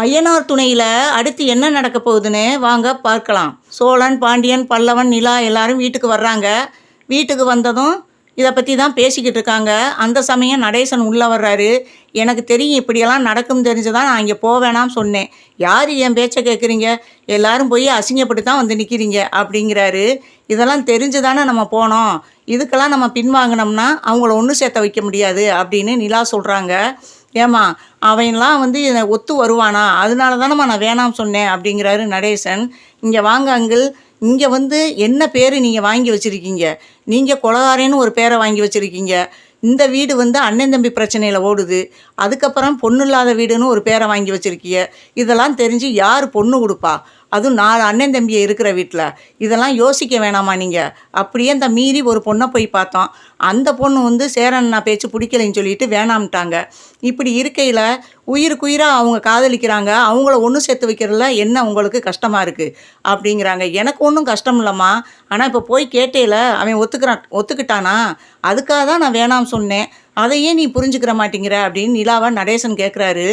ஐயனார் துணையில் அடுத்து என்ன நடக்க போகுதுன்னு வாங்க பார்க்கலாம். சோழன் பாண்டியன் பல்லவன் நிலா எல்லாரும் வீட்டுக்கு வர்றாங்க. வீட்டுக்கு வந்ததும் இதை பற்றி தான் பேசிக்கிட்டு இருக்காங்க. அந்த சமயம் நடேசன் உள்ளே வர்றாரு. எனக்கு தெரியும் இப்படியெல்லாம் நடக்கும் தெரிஞ்சு தான் நான் இங்கே போவேணாம் சொன்னேன். யார் என் பேச்சை கேட்குறீங்க எல்லாரும் போய் அசிங்கப்பட்டு தான் வந்து நிற்கிறீங்க அப்படிங்கிறாரு. இதெல்லாம் தெரிஞ்சு தானே நம்ம போனோம். இதுக்கெல்லாம் நம்ம பின்வாங்கினோம்னா அவங்கள ஒன்று சேர்த்த வைக்க முடியாது அப்படின்னு நிலா சொல்கிறாங்க ஏம்மா அவன்லாம் வந்து என்னை ஒத்து வருவானா? அதனால தானம்மா நான் வேணாம் சொன்னேன் அப்படிங்கிறாரு நடேசன். இங்கே வாங்க அங்கிள். இங்கே வந்து என்ன பேர் நீங்கள் வாங்கி வச்சுருக்கீங்க? நீங்கள் கொலகாரேன்னு ஒரு பேரை வாங்கி வச்சுருக்கீங்க. இந்த வீடு வந்து அண்ணன் தம்பி பிரச்சனையில் ஓடுது. அதுக்கப்புறம் பொண்ணு இல்லாத வீடுன்னு ஒரு பேரை வாங்கி வச்சுருக்கீங்க இதெல்லாம் தெரிஞ்சு யார் பொண்ணு கொடுப்பா? அதுவும் நாலு அண்ணன் தம்பியை இருக்கிற வீட்டில் இதெல்லாம் யோசிக்க வேணாமா நீங்கள் அப்படியே இந்த மீறி ஒரு பொண்ணை போய் பார்த்தோம். அந்த பொண்ணு வந்து சேரன் நான் பேச்சு பிடிக்கலைன்னு சொல்லிட்டு வேணாம்ட்டாங்க. இப்படி இருக்கையில் உயிருக்குயிராக அவங்க காதலிக்கிறாங்க. அவங்கள ஒன்று சேர்த்து வைக்கிறதுல என்ன உங்களுக்கு கஷ்டமாக இருக்குது அப்படிங்கிறாங்க. எனக்கு ஒன்றும் கஷ்டம் இல்லைம்மா. ஆனால் இப்போ போய் கேட்டேல அவன் ஒத்துக்கிறான் ஒத்துக்கிட்டானா? அதுக்காக தான் நான் வேணாம் சொன்னேன். அதையே நீ புரிஞ்சுக்கிற மாட்டேங்கிற அப்படின்னு நிலாவை நடேசன் கேட்குறாரு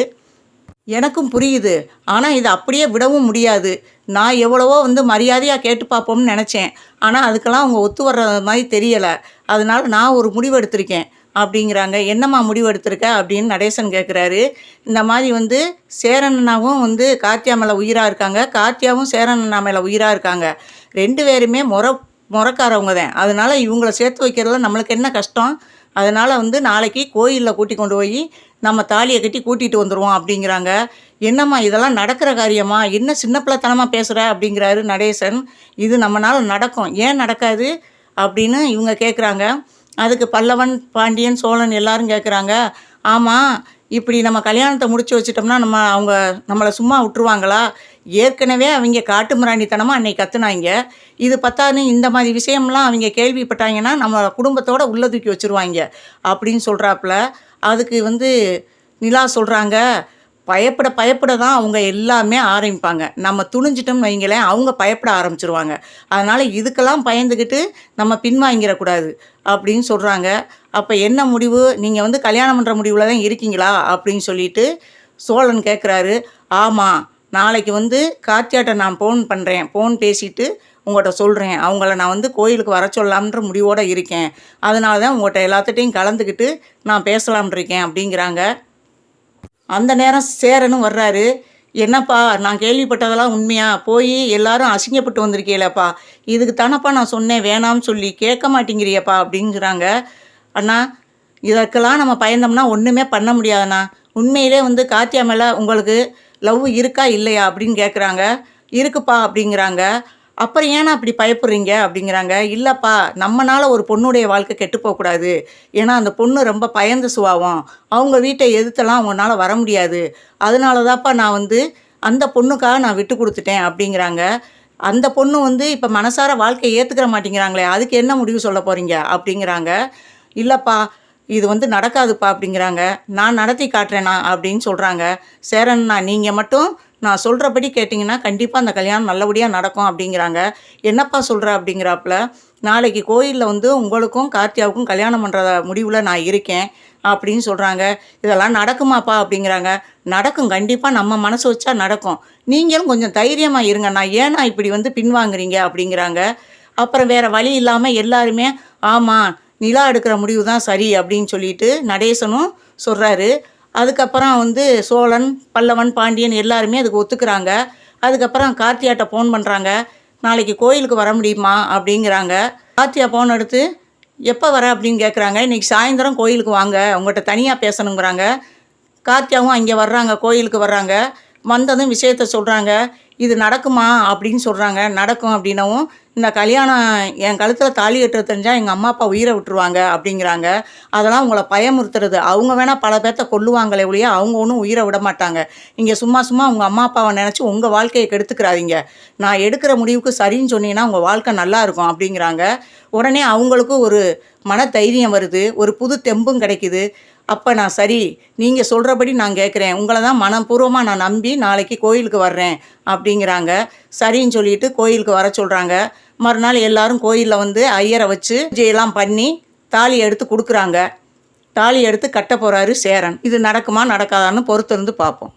எனக்கும் புரியுது. ஆனால் இதை அப்படியே விடவும் முடியாது. நான் எவ்வளவோ வந்து மரியாதையாக கேட்டு பார்ப்போம்னு நினச்சேன். ஆனால் அதுக்கெல்லாம் அவங்க ஒத்து வர்ற மாதிரி தெரியலை. அதனால் நான் ஒரு முடிவு எடுத்திருக்கேன். அப்படிங்கிறாங்க. என்னம்மா முடிவு எடுத்திருக்க? அப்படின்னு நடேசன் கேட்குறாரு இந்த மாதிரி வந்து சேரண்ணனாவும் வந்து கார்த்தியா மேலே உயிராக இருக்காங்க. கார்த்தியாவும் சேரண்ணா மேலே உயிராக இருக்காங்க. ரெண்டு பேருமே முறை முறக்காரவங்க தான். அதனால் இவங்களை சேர்த்து வைக்கிறதுல நம்மளுக்கு என்ன கஷ்டம்? அதனால் வந்து நாளைக்கு கோயிலில் கூட்டி கொண்டு போய் நம்ம தாலியை கட்டி கூட்டிகிட்டு வந்துடுவோம் அப்படிங்கிறாங்க. என்னம்மா இதெல்லாம் நடக்கிற காரியமா? என்ன சின்ன பிள்ளைத்தனமாக பேசுகிற அப்படிங்கிறாரு நடேசன். இது நம்மளால் நடக்கும். ஏன் நடக்காது? அப்படின்னு இவங்க கேட்குறாங்க அதுக்கு பல்லவன் பாண்டியன் சோழன் எல்லாரும் கேட்குறாங்க ஆமாம் இப்படி நம்ம கல்யாணத்தை முடிச்சு வச்சிட்டோம்னா நம்ம அவங்க நம்மளை சும்மா விட்டுருவாங்களா? ஏற்கனவே அவங்க காட்டு மிராண்டித்தனமாக அன்னைக்கு கத்துனாங்க. இது பத்தாது இந்த மாதிரி விஷயம்லாம் அவங்க கேள்விப்பட்டாங்கன்னா நம்ம குடும்பத்தோடு உள்ள தூக்கி வச்சுருவாங்க அப்படின்னு சொல்கிறாப்புல அதுக்கு வந்து நிலா சொல்கிறாங்க பயப்பட பயப்பட தான் அவங்க எல்லாமே ஆரம்பிப்பாங்க. நம்ம துணிஞ்சிட்டோம்னு வைங்களேன் அவங்க பயப்பட ஆரம்பிச்சிருவாங்க. அதனால் இதுக்கெல்லாம் பயந்துக்கிட்டு நம்ம பின்வாங்கிடக்கூடாது அப்படின்னு சொல்கிறாங்க அப்போ என்ன முடிவு? நீங்கள் வந்து கல்யாணம் பண்ணுற முடிவில் தான் இருக்கீங்களா? அப்படின்னு சொல்லிட்டு சோழன் கேட்குறாரு ஆமாம் நாளைக்கு வந்து கார்த்தியாட்ட நான் ஃபோன் பண்ணுறேன் ஃபோன் பேசிட்டு உங்கள்கிட்ட சொல்கிறேன் அவங்கள நான் வந்து கோயிலுக்கு வர சொல்லலாம்ன்ற முடிவோடு இருக்கேன். அதனால தான் உங்கள்கிட்ட எல்லாத்துட்டையும் கலந்துக்கிட்டு நான் பேசலாம்னு இருக்கேன் அப்படிங்கிறாங்க. அந்த நேரம் சேரனும் வர்றாரு. என்னப்பா நான் கேள்விப்பட்டதெல்லாம் உண்மையா? போய் எல்லாரும் அசிங்கப்பட்டு வந்திருக்கீங்களப்பா. இதுக்கு தானப்பா நான் சொன்னேன் வேணாம்னு சொல்லி கேட்க மாட்டேங்கிறியப்பா அப்படிங்கிறாங்க. அண்ணா இதற்கெல்லாம் நம்ம பயந்தோம்னா ஒன்றுமே பண்ண முடியாதுண்ணா. உண்மையிலே வந்து காத்தியா மேலே உங்களுக்கு லவ் இருக்கா இல்லையா? அப்படின்னு கேட்குறாங்க இருக்குப்பா அப்படிங்கிறாங்க. அப்புறம் ஏன்னா அப்படி பயப்படுறீங்க அப்படிங்கிறாங்க. இல்லைப்பா நம்மனால ஒரு பொண்ணுடைய வாழ்க்கை கெட்டு போகக்கூடாது. ஏன்னா அந்த பொண்ணு ரொம்ப பயந்த சுபாவம். அவங்க வீட்டை எதிர்த்தெல்லாம் அவங்களால வர முடியாது. அதனால தான்ப்பா நான் வந்து அந்த பொண்ணுக்காக நான் விட்டு கொடுத்துட்டேன் அப்படிங்கிறாங்க. அந்த பொண்ணு வந்து இப்போ மனசார வாழ்க்கையை ஏற்றுக்கிற மாட்டேங்கிறாங்களே அதுக்கு என்ன முடிவு சொல்ல போகிறீங்க அப்படிங்கிறாங்க. இல்லைப்பா இது வந்து நடக்காதுப்பா அப்படிங்கிறாங்க. நான் நடத்தி காட்டுறேனா அப்படின்னு சொல்கிறாங்க சேரண்ணா நீங்கள் மட்டும் நான் சொல்கிறபடி கேட்டிங்கன்னா கண்டிப்பாக அந்த கல்யாணம் நல்லபடியாக நடக்கும் அப்படிங்கிறாங்க. என்னப்பா சொல்கிற அப்படிங்கிறாப்புல நாளைக்கு கோயிலில் வந்து உங்களுக்கும் கார்த்தியாவுக்கும் கல்யாணம் பண்ணுற முடிவில் நான் இருக்கேன் அப்படின்னு சொல்கிறாங்க இதெல்லாம் நடக்குமாப்பா அப்படிங்கிறாங்க. நடக்கும். கண்டிப்பாக நம்ம மனசு வச்சா நடக்கும். நீங்களும் கொஞ்சம் தைரியமாக இருங்க. நான் ஏன்னா இப்படி வந்து பின்வாங்குறீங்க அப்படிங்கிறாங்க. அப்புறம் வேறு வழி இல்லாமல் எல்லாருமே ஆமாம் நிலா எடுக்கிற முடிவு தான் சரி அப்படின்னு சொல்லிட்டு நடேசனும் சொல்கிறாரு அதுக்கப்புறம் வந்து சோழன் பல்லவன் பாண்டியன் எல்லாருமே அதுக்கு ஒத்துக்கிறாங்க. அதுக்கப்புறம் கார்த்தியாட்ட ஃபோன் பண்ணுறாங்க நாளைக்கு கோயிலுக்கு வர முடியுமா அப்படிங்கிறாங்க. கார்த்தியா ஃபோன் எடுத்து எப்போ வர? அப்படின்னு கேட்குறாங்க இன்றைக்கி சாயந்தரம் கோயிலுக்கு வாங்க. உங்கள்கிட்ட தனியாக பேசணுங்கிறாங்க. கார்த்தியாவும் அங்கே வர்றாங்க கோயிலுக்கு வர்றாங்க. வந்ததும் விஷயத்த சொல்கிறாங்க இது நடக்குமா அப்படின்னு சொல்கிறாங்க நடக்கும் அப்படின்னவும் இந்த கல்யாணம் என் கழுத்தில் தாலி கட்டுறது தெரிஞ்சால் எங்கள் அம்மா அப்பா உயிரை விட்டுருவாங்க அப்படிங்கிறாங்க. அதெல்லாம் உங்களை பயமுறுத்துறது. அவங்க வேணால் பல பேர்த்த கொல்லுவாங்களே ஒழிய அவங்க ஒன்றும் உயிரை விட மாட்டாங்க. இங்கே சும்மா சும்மா உங்கள் அம்மா அப்பாவை நினச்சி உங்கள் வாழ்க்கையை கெடுத்துக்கிறாதீங்க. நான் எடுக்கிற முடிவுக்கு சரின்னு சொன்னீங்கன்னா உங்கள் வாழ்க்கை நல்லா இருக்கும் அப்படிங்கிறாங்க. உடனே அவங்களுக்கும் ஒரு மன தைரியம் வருது. ஒரு புது தெம்பும் கிடைக்குது. அப்போ நான் சரி நீங்கள் சொல்கிறபடி நான் கேட்குறேன் உங்களை தான் மனப்பூர்வமாக நான் நம்பி நாளைக்கு கோயிலுக்கு வர்றேன் அப்படிங்கிறாங்க. சரின்னு சொல்லிட்டு கோயிலுக்கு வர சொல்கிறாங்க மறுநாள் எல்லாரும் கோயிலில் வந்து ஐயரை வச்சு பூஜையெல்லாம் பண்ணி தாலி எடுத்து கொடுக்குறாங்க. தாலி எடுத்து கட்ட போகிறாரு சேரன். இது நடக்குமா நடக்காதான்னு பொறுத்திருந்து பார்ப்போம்.